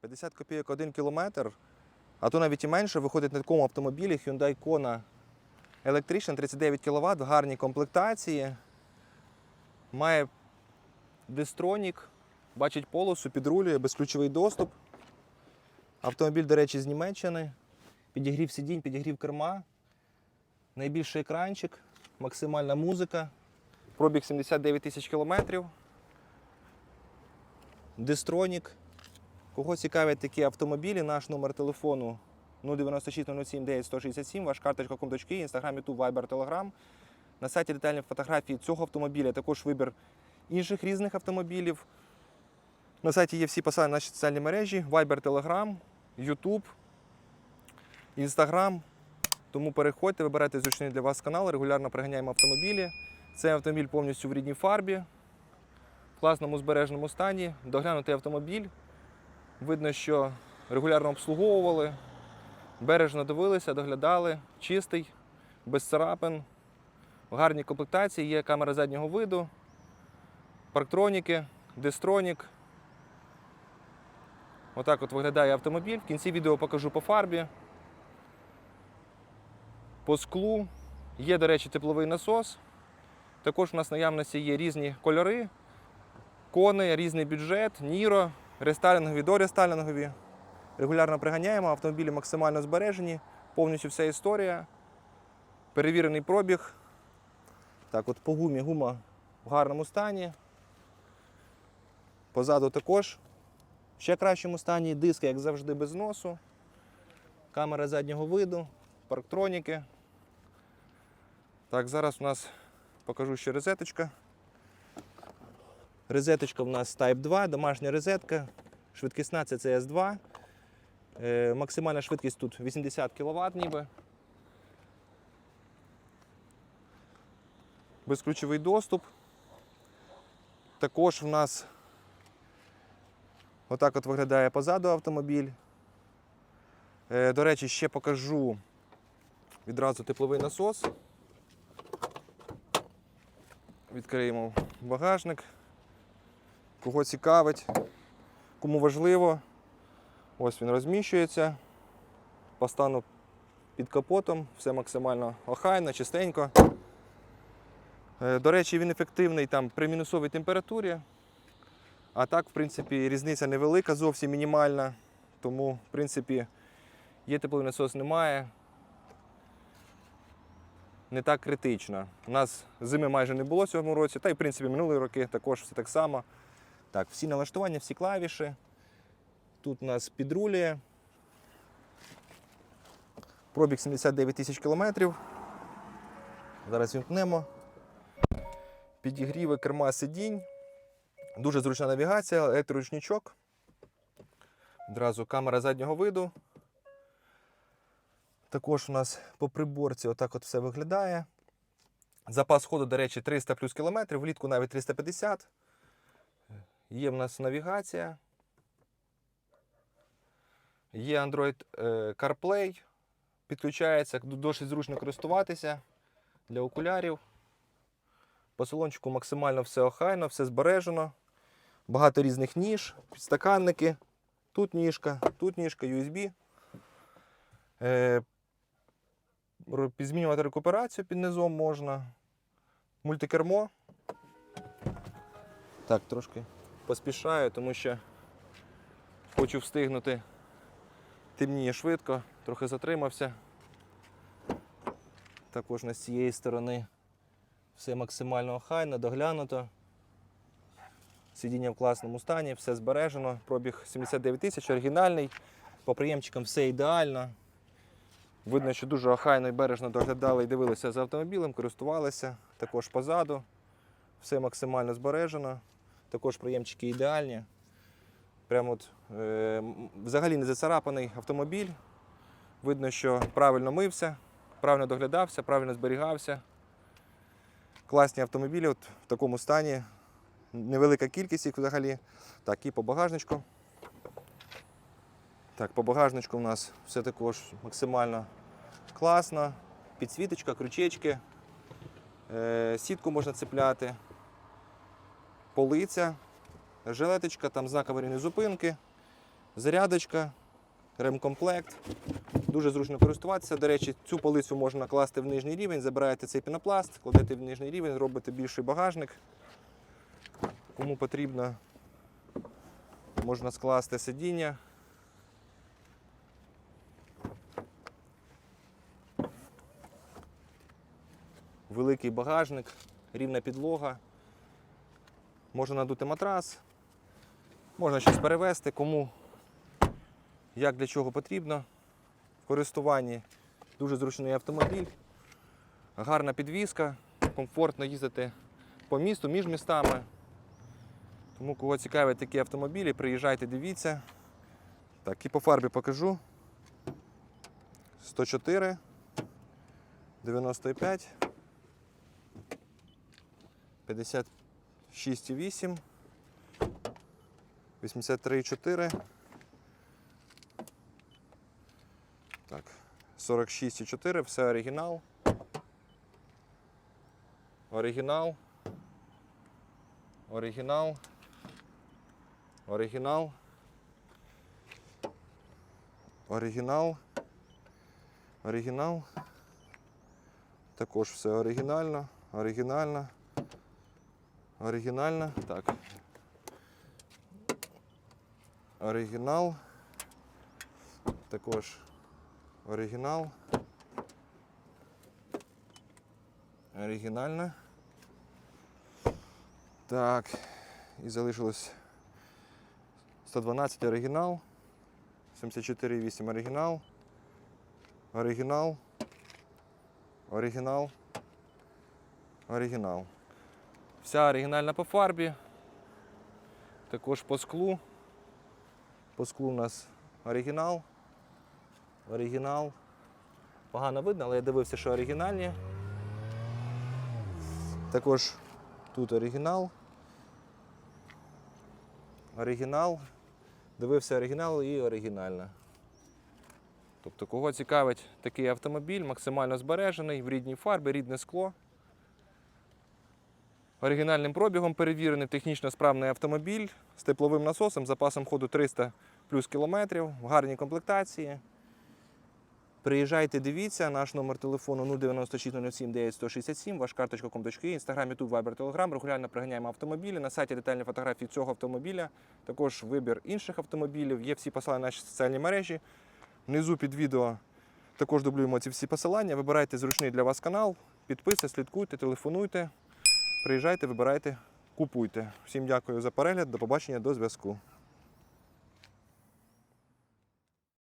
50 копійок 1 кілометр, а то навіть і менше, виходить на такому автомобілі Hyundai Kona Electrician 39 кВт в гарній комплектації. Має дистронік, бачить полосу, підрулює, безключовий доступ. Автомобіль, до речі, з Німеччини. Підігрів сидінь, підігрів керма. Найбільший екранчик, максимальна музика. Пробіг 79 тисяч кілометрів. Дистронік. Кого цікавлять такі автомобілі, наш номер телефону 096 07 9167, ваш карточка.com.ua, інстаграм, ютуб, вайбер, телеграм. На сайті детальні фотографії цього автомобіля, також вибір інших різних автомобілів. На сайті є всі посилання на наші соціальні мережі: Viber, Telegram, YouTube, Instagram. Тому переходьте, вибирайте зручний для вас канал, регулярно приганяємо автомобілі. Цей автомобіль повністю в рідній фарбі, в класному збереженому стані. Доглянутий автомобіль. Видно, що регулярно обслуговували, бережно дивилися, доглядали, чистий, без царапин, в гарній комплектації, є камера заднього виду, парктроніки, дистронік. Отак от виглядає автомобіль. В кінці відео покажу по фарбі, по склу. Є, до речі, тепловий насос. Також у нас наявності є різні кольори, кони, різний бюджет, Ніро, рестайлінгові, дорестайлінгові. Регулярно приганяємо, автомобілі максимально збережені, повністю вся історія. Перевірений пробіг. Так, от по гумі гума в гарному стані. Позаду також в ще кращому стані. Диски, як завжди, без носу. Камера заднього виду, парктроніки. Так, зараз у нас покажу ще розеточка. Розеточка у нас Type 2, домашня розетка. Швидкісна це CS2. Е, максимальна швидкість тут 80 кВт ніби. Безключовий доступ. Також в нас отак от виглядає позаду автомобіль. Е, до речі, ще покажу відразу тепловий насос. Відкриємо багажник. Кого цікавить, кому важливо. Ось він розміщується. По стану під капотом, все максимально охайно, чистенько. Е, До речі, він ефективний там при мінусовій температурі. А так, в принципі, різниця невелика, зовсім мінімальна. Тому, в принципі, є тепловий насос, немає. Не так критично. У нас зими майже не було цьому році, та й в принципі минулі роки також все так само. Так, всі налаштування, всі клавіші. Тут у нас підрулює. Пробіг 79 тисяч кілометрів. Зараз вімкнемо. Підігріви керма сидінь. Дуже зручна навігація, електроручничок. Одразу камера заднього виду. Також у нас по приборці отак от все виглядає. Запас ходу, до речі, 300 плюс кілометрів, влітку навіть 350. Є в нас навігація. Є Android е, CarPlay. Підключається, досить зручно користуватися для окулярів. По салончику максимально все охайно, все збережено. Багато різних ніж, підстаканники. Тут ніжка, тут ніжка, USB. Е, Змінювати рекуперацію під низом можна. Мультикермо. Так, трошки поспішаю, тому що хочу встигнути. Темніє швидко, трохи затримався. Також на цієї сторони все максимально охайно, доглянуто. Сидіння в класному стані, все збережено. Пробіг 79 тисяч, оригінальний. По приємчикам все ідеально. Видно, що дуже охайно і бережно доглядали і дивилися за автомобілем, користувалися. Також позаду. Все максимально збережено. Також приємчики ідеальні. Прямо от, е, взагалі не зацарапаний автомобіль. Видно, що правильно мився, правильно доглядався, правильно зберігався. Класні автомобілі от в такому стані. Невелика кількість їх взагалі. Так, і по багажничку. Так, по багажничку у нас все також максимально класно. Підсвіточка, крючечки, е, сітку можна цепляти, полиця, жилеточка, там знак аварійної зупинки, зарядочка, ремкомплект. Дуже зручно користуватися. До речі, цю полицю можна класти в нижній рівень, забираєте цей пінопласт, кладете в нижній рівень, робите більший багажник. Кому потрібно, можна скласти сидіння. Великий багажник, рівна підлога. Можна надути матрас, можна щось перевезти, кому як для чого потрібно. В користуванні дуже зручний автомобіль, гарна підвізка, комфортно їздити по місту, між містами. Тому кого цікавлять такі автомобілі, приїжджайте, дивіться. Так, і по фарбі покажу. 104, 95, 56,8, 83,4. Так, 46,4, все оригінал. Оригінал. Оригінал. Оригінал. Оригінал. Оригінал. Також все оригінально. Оригінально. Оригінально. Так. Оригінал. Також оригінал. Оригінально. Так. І залишилось 112 оригінал. 74,8 оригінал. Оригінал. Оригінал. Оригінал. Вся оригінальна по фарбі. Також по склу. По склу у нас оригінал. Оригінал. Погано видно, але я дивився, що оригінальні. Також тут оригінал. Оригінал. Дивився оригінал і оригінальна. Тобто, кого цікавить такий автомобіль, максимально збережений, в рідній фарбі, рідне скло. Оригінальним пробігом перевірений технічно справний автомобіль з тепловим насосом, запасом ходу 300 плюс кілометрів, в гарній комплектації. Приїжджайте, дивіться, наш номер телефону 096 07 9167, ваш інстаграм, ютуб, вайбер, телеграм. Регулярно приганяємо автомобілі. На сайті детальні фотографії цього автомобіля, також вибір інших автомобілів. Є всі посилання на наші соціальні мережі. Внизу під відео також дублюємо ці всі посилання. Вибирайте зручний для вас канал, підписуйтесь, слідкуйте, телефонуйте. Приїжджайте, вибирайте, купуйте. Всім дякую за перегляд. До побачення, до зв'язку.